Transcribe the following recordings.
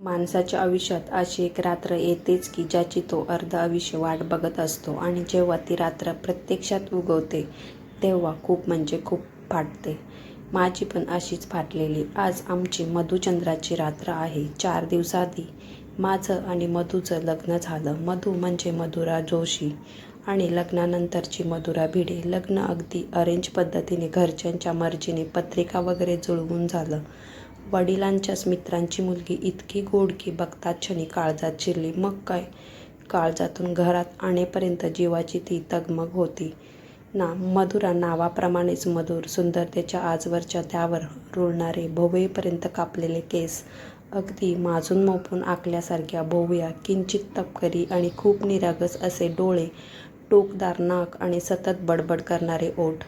माणसाच्या आयुष्यात अशी एक रात्र येतेच की ज्याची तो अर्ध आयुष्य वाट बघत असतो आणि जेव्हा ती रात्र प्रत्यक्षात उगवते तेव्हा खूप म्हणजे खूप फाटते. माझी पण अशीच फाटलेली. आज आमची मधुचंद्राची रात्र आहे. चार दिवसाआधी माझं आणि मधूचं लग्न झालं. मधू म्हणजे मधुरा जोशी आणि लग्नानंतरची मधुरा भिडे. लग्न अगदी अरेंज पद्धतीने घरच्यांच्या मर्जीने पत्रिका वगैरे जुळवून झालं. वडिलांच्याच मित्रांची मुलगी इतकी गोड की बघतात क्षणी काळजात शिरली मग काय? काळजातून घरात आणेपर्यंत जीवाची ती तगमग होती. ना मधुरा नावाप्रमाणेच मधुर सुंदरतेच्या आजवरच्या त्यावर रुळणारे भोवळीपर्यंत कापलेले केस अगदी माजून मोपून आखल्यासारख्या भोवया किंचित तपकरी आणि खूप निरागस असे डोळे टोकदार नाक आणि सतत बडबड करणारे ओठ.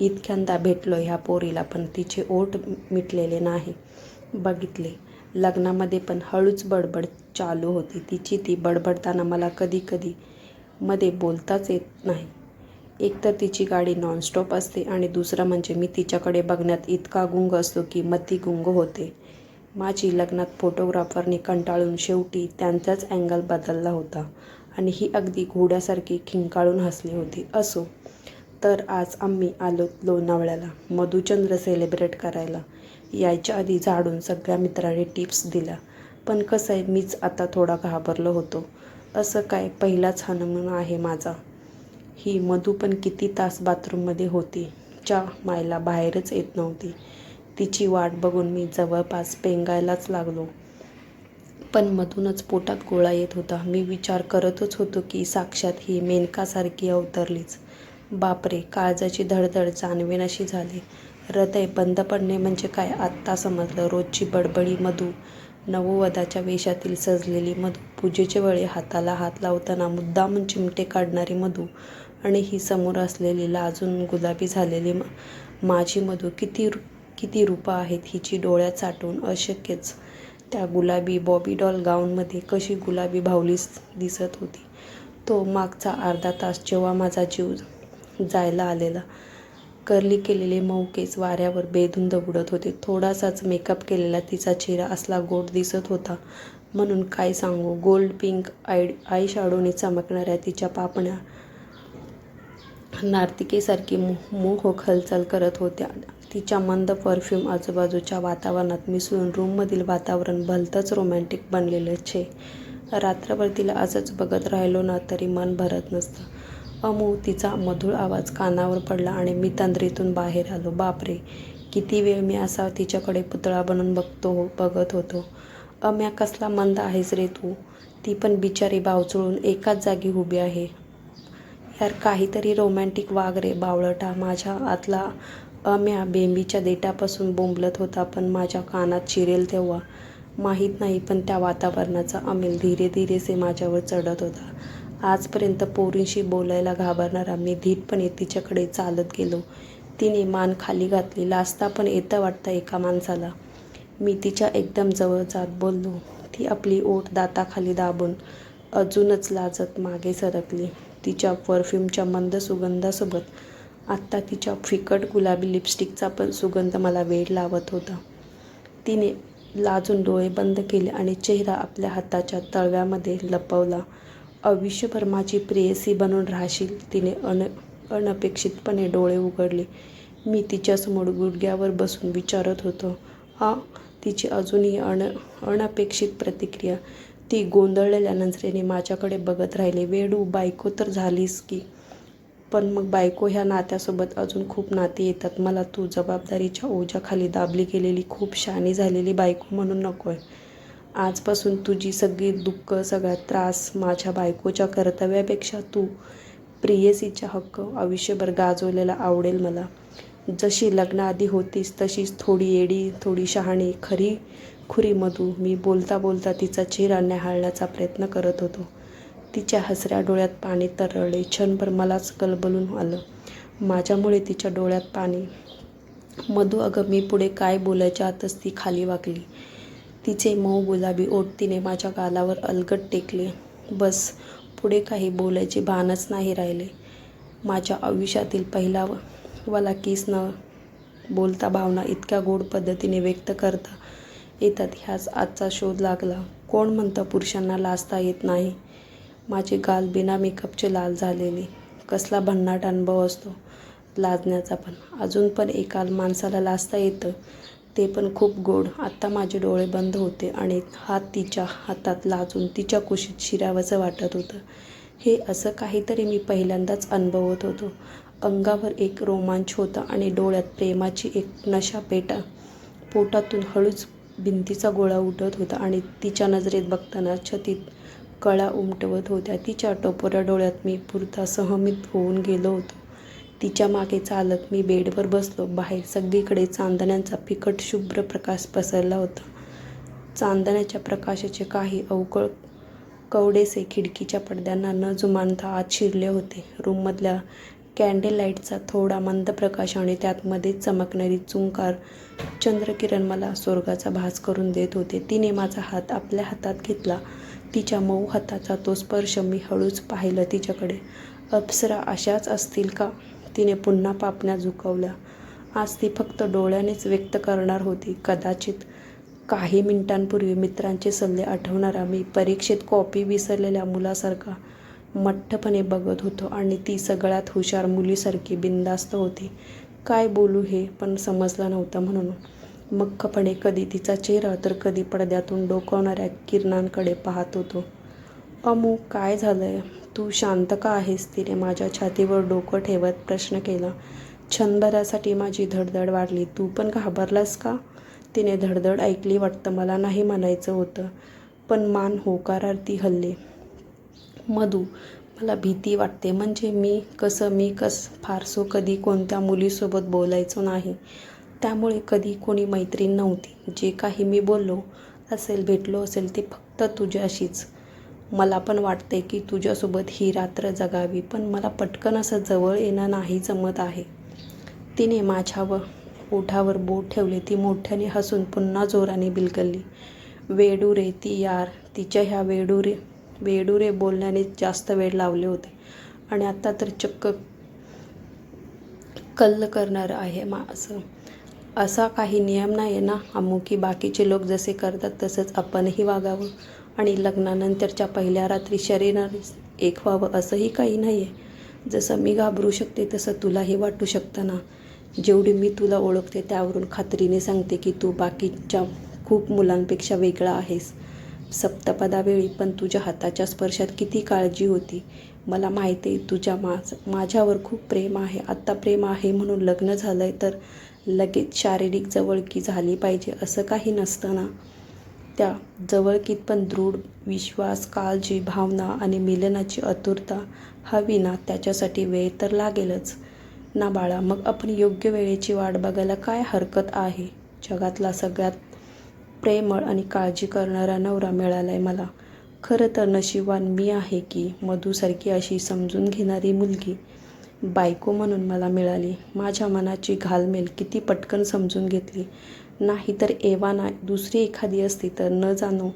इतक्यांदा भेटलो ह्या पोरीला पण तिचे ओठ मिटलेले नाही. बघितले. लग्नामध्ये पण हळूच बडबड चालू होती. तिची ती बडबडताना मला कधी कधी मध्ये बोलताच येत नाही. एकतर तिची गाडी नॉनस्टॉप असते आणि दुसरं म्हणजे मी तिच्याकडे बघण्यात इतका गुंग असतो की मती गुंग होते. माझी लग्नात फोटोग्राफरने कंटाळून शेवटी त्यांचाच अँगल बदलला होता आणि ही अगदी घोड्यासारखी खिंकाळून हसली होती. असो तर आज आम्ही आलो लोणावळ्याला. मधुचंद्र सेलिब्रेट करायला. यायच्या आधी झाडून सगळ्या मित्रांनी टिप्स दिल्या. पण कसं आहे मीच आता थोडा घाबरलो होतो. असं काय पहिलाच हनुमान आहे माझा. ही मधू पण किती तास बाथरूममध्ये होती. च्या मायला बाहेरच येत नव्हती. तिची वाट बघून मी जवळपास पेंगायलाच लागलो. पण मधूनच पोटात गोळा येत होता. मी विचार करतच होतो की साक्षात ही मेनकासारखी अवतरलीच. बापरे काळजाची धडधड जाणवेनाशी झाली. हृदय बंद पडणे म्हणजे काय? आत्ता समजलं. रोजची बडबडी मधू. नववधाच्या वेशातील सजलेली मधू. पूजेच्या वेळी हाताला हात लावताना मुद्दामून चिमटे काढणारी मधू आणि ही समोर असलेली लाजून गुलाबी झालेली माझी मधू. किती किती रूपं आहेत हिची डोळ्यात साठवून अशक्यच. त्या गुलाबी बॉबी डॉल गाऊनमध्ये कशी गुलाबी भावलीस दिसत होती. तो मागचा अर्धा तास जेव्हा माझा जीव जायला आलेला. कर्ली केलेले मऊ केस वाऱ्यावर बेधुंद उडत होते. थोडासाच मेकअप केलेला तिचा चेहरा असला गोड दिसत होता. म्हणून काय सांगू? गोल्ड पिंक आय आय शाडोने चमकणाऱ्या तिच्या पापण्या नार्तिकेसारखी मोहक हलचाल करत होत्या. तिच्या मंद परफ्यूम आजूबाजूच्या वातावरणात मिसळून रूममधील वातावरण भलतंच रोमॅन्टिक बनलेलं छे. रात्रभर तिला असंच बघत राहिलो ना तरी मन भरत नसतं. अमू तिचा मधुर आवाज कानावर पडला आणि मी तंद्रीतून बाहेर आलो. बापरे किती वेळ मी असा तिच्याकडे पुतळा बनून बघतो बघत होतो. अम्या कसला मंद आहेस रे तू. ती पण बिचारी बावचळून एकाच जागी उभी आहे. यार काहीतरी रोमॅन्टिक वाघ रे बावळटा. माझ्या आतला अम्या बेंबीच्या देठापासून बोंबलत होता पण माझ्या कानात शिरेल तेव्हा. माहीत नाही पण त्या वातावरणाचा अमेल धीरे धीरेसे माझ्यावर चढत होता. आजपर्यंत पोरींशी बोलायला घाबरणारा मी धीटपणे तिच्याकडे चालत गेलो. तिने मान खाली घातली. लाजता पण येतं वाटतं एका माणसाला. मी तिच्या एकदम जवळ जात बोललो. ती आपली ओठ दाताखाली दाबून अजूनच लाजत मागे सरकली. तिच्या परफ्यूमच्या मंद सुगंधासोबत आत्ता तिच्या फिकट गुलाबी लिपस्टिकचा पण सुगंध मला वेळ लावत होता. तिने लाजून डोळे बंद केले आणि चेहरा आपल्या हाताच्या तळव्यामध्ये लपवला. आयुष्यभर माझी प्रेयसी बनून राहशील. तिने अन अनपेक्षितपणे डोळे उघडले. मी तिच्यासमोर गुडघ्यावर बसून विचारत होतो. हा तिची अजूनही अन अनपेक्षित प्रतिक्रिया. ती गोंधळलेल्या नजरेने माझ्याकडे बघत राहिले. वेडू बायको तर झालीस की. पण मग बायको ह्या नात्यासोबत अजून खूप नाती येतात. मला तू जबाबदारीच्या ओझ्याखाली दाबली गेलेली खूप शानी झालेली बायको म्हणून नको आहे आजपासून तुझी सगळी दुःख सगळा त्रास माझ्या बायकोच्या कर्तव्यापेक्षा तू प्रियसीचा हक्क आयुष्यभर गाजवलेला आवडेल मला. जशी लग्नाआधी होतीस तशीच थोडी येडी थोडी शहाणी खरी खुरी मधू मी बोलता बोलता तिचा चेहरा न्याहाळण्याचा प्रयत्न करत होतो. तिच्या हसऱ्या डोळ्यात पाणी तरळले क्षणभर मलाच कलबलून आलं. माझ्यामुळे तिच्या डोळ्यात पाणी. मधू अगं मी पुढे काय बोलायच्या आतच ती खाली वाकली. तिचे मऊ गुलाबी ओठ तिने माझ्या गालावर अलगट टेकले. बस पुढे काही बोलायचे भानच नाही राहिले. माझ्या आयुष्यातील पहिला वाला किस न बोलता भावना इतक्या गोड पद्धतीने व्यक्त करता येतात ह्याच आजचा शोध लागला. कोण म्हणतं पुरुषांना लाजता येत नाही? माझे गाल बिना मेकअपचे लाल झालेले. कसला भन्नाट अनुभव असतो लाजण्याचा पण. अजून पण एकाल माणसाला लाजता येतं. ते पण खूप गोड. आत्ता माझे डोळे बंद होते आणि हात तिच्या हातात लाजून तिच्या कुशीत शिरावंसं वाटत होतं. हे असं काहीतरी मी पहिल्यांदाच अनुभवत होतो. अंगावर एक रोमांच होता आणि डोळ्यात प्रेमाची एक नशा पेटा पोटातून हळूच भिंतीचा गोळा उठत होता आणि तिच्या नजरेत बघताना छतीत कळा उमटवत होत्या. तिच्या टोपोऱ्या डोळ्यात मी पुरता सहमित होऊन गेलो होतो. तिच्यामागे चालत मी बेडवर बसलो. बाहेर सगळीकडे चांदण्यांचा फिकट शुभ्र प्रकाश पसरला होता. चांदण्याच्या प्रकाशाचे काही अवकळ कवडेसे खिडकीच्या पडद्यांना न जुमानता आत शिरले होते. रूममधल्या कॅन्डल लाईटचा थोडा मंद प्रकाश आणि त्यात मध्येच चमकणारी चुंकार चंद्रकिरण मला स्वर्गाचा भास करून देत होते. तिने माझा हात आपल्या हातात घेतला. तिच्या मऊ हाताचा तो स्पर्श मी हळूच पाहिलं. तिच्याकडे अप्सरा अशाच असतील का? तिने पुन्हा पापण्या झुकवल्या. आज ती फक्त डोळ्यानेच व्यक्त करणार होती. कदाचित काही मिनिटांपूर्वी मित्रांचे सल्ले आठवणारा मी परीक्षेत कॉपी विसरलेल्या मुलासारखा मठ्ठपणे बघत होतो आणि ती सगळ्यात हुशार मुलीसारखी बिनधास्त होती. काय बोलू हे पण समजलं नव्हतं म्हणून. मख्खपणे कधी तिचा चेहरा तर कधी पडद्यातून डोकावणाऱ्या किरणांकडे पाहत होतो. अमू काय झालं आहे तू शांत का आहेस? तिने माझ्या छातीवर डोकं ठेवत प्रश्न केला. क्षणभरासाठी माझी धडधड वाढली. तू पण घाबरलास का? तिने धडधड ऐकली वाटतं मला नाही म्हणायचं होतं पण मान होकारार्थी हल्ले. मधू मला भीती वाटते. म्हणजे मी कसं मी कस? फारसो कधी कोणत्या मुलीसोबत बोलायचो नाही. त्यामुळे कधी कोणी मैत्रीण नव्हती. जे काही मी बोललो असेल भेटलो असेल ते फक्त तुझ्याशीच. मला पण वाटते की तुझ्यासोबत ही रात्र जगावी पण मला पटकन असं जवळ येणं नाही जमत आहे. तिने माझ्यावर ओठावर बोट ठेवले. ती मोठ्याने हसून पुन्हा जोराने बिलगल्ली वेडूरे ती यार. तिच्या ह्या वेडू रे वेडू रे बोलण्याने जास्त वेळ लावले होते. आणि आत्ता तर चक्क कल्ल करणार आहे मा असं. असा काही नियम नाही आहे ना अमू की बाकीचे लोक जसे करतात तसंच आपणही वागावं. आणि लग्नानंतरच्या पहिल्या रात्री शरीराने एक व्हावं असंही काही नाही आहे जसं मी घाबरू शकते तसं तुलाही वाटू शकतं ना. जेवढी मी तुला ओळखते त्यावरून खात्रीने सांगते की तू बाकीच्या खूप मुलांपेक्षा वेगळा आहेस. सप्तपदावेळी पण तुझ्या हाताच्या स्पर्शात किती काळजी होती. मला माहिती आहे तुझ्या माझ माझ्यावर खूप प्रेम आहे. आत्ता प्रेम आहे म्हणून लग्न झालं आहे तर लगेच शारीरिक जवळकी झाली पाहिजे असं काही नसतं ना. त्या जवळकीत पण दृढ विश्वास काळजी भावना आणि मिलनाची आतुरता हवी ना त्याच्यासाठी वेळ तर लागेलच. ना बाळा मग आपण योग्य वेळेची वाट बघायला काय हरकत आहे? जगातला सगळ्यात प्रेमळ आणि काळजी करणारा नवरा मिळाला आहे मला. खरं तर नशिबान मी आहे की मधूसारखी अशी समजून घेणारी मुलगी बायको म्हणून मला मिळाली. माझ्या मनाची घालमेल किती पटकन समजून घेतली. नाहीतर एवा एव्हाना दुसरी एखादी असती तर न जाणो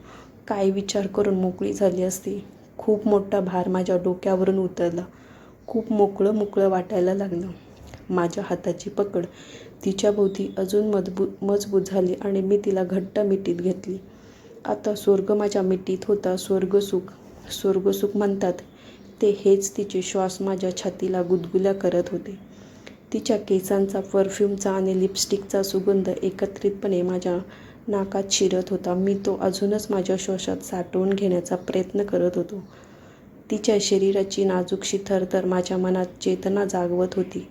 काय विचार करून मोकळी झाली असती. खूप मोठा भार माझ्या डोक्यावरून उतरला. खूप मोकळं मोकळं वाटायला लागलं. माझ्या हाताची पकड तिच्या भोवती अजून मजबूत मजबूत झाली आणि मी तिला घट्ट मिठीत घेतली. आता स्वर्ग माझ्या मिठीत होता स्वर्गसुख स्वर्गसुख म्हणतात ते हेच तिचे श्वास माझ्या छातीला गुदगुल्या करत होते. तिच्या केसांचा परफ्यूमचा आणि लिपस्टिकचा सुगंध एकत्रितपणे माझ्या नाकात शिरत होता. मी तो अजूनच माझ्या श्वासात साठवून घेण्याचा प्रयत्न करत होतो. तिच्या शरीराची नाजूकशी थरथर माझ्या मनात चेतना जागवत होती.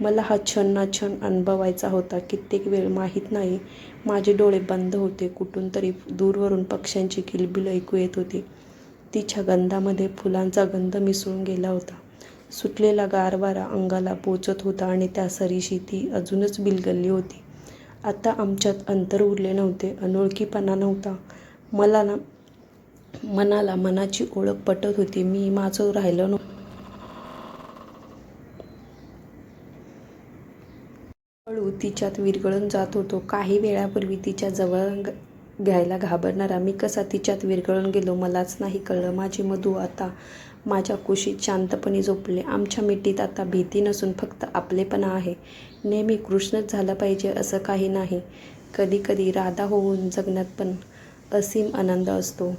मला हा क्षण ना क्षण अनुभवायचा होता. कित्येक वेळ माहीत नाही. माझे डोळे बंद होते. कुठून तरी दूरवरून पक्ष्यांची किलबिल ऐकू येत होती. तिच्या गंधामध्ये फुलांचा गंध मिसळून गेला होता. सुटलेला गारवारा अंगाला पोचत होता आणि त्या सरीशी ती अजूनच बिलगल्ली होती. आता आमच्यात अंतर उरले नव्हते अनोळखीपणा नव्हता. मला ना मनाला मनाची ओळख पटत होती. मी माझं राहिलं नव्हतं. हळू तिच्यात विरघळून जात होतो. काही वेळापूर्वी तिच्या जवळ घ्यायला घाबरणारा मी कसा तिच्यात विरघळून गेलो मलाच नाही कळलं. माझी मधू आता माझ्या कुशीत शांतपणे झोपले. आमच्या मिठीत आता भीती नसून फक्त आपलेपणा आहे. नेहमी कृष्णच झालं पाहिजे असं काही नाही. कधीकधी राधा होऊन जगण्यात पण असीम आनंद असतो.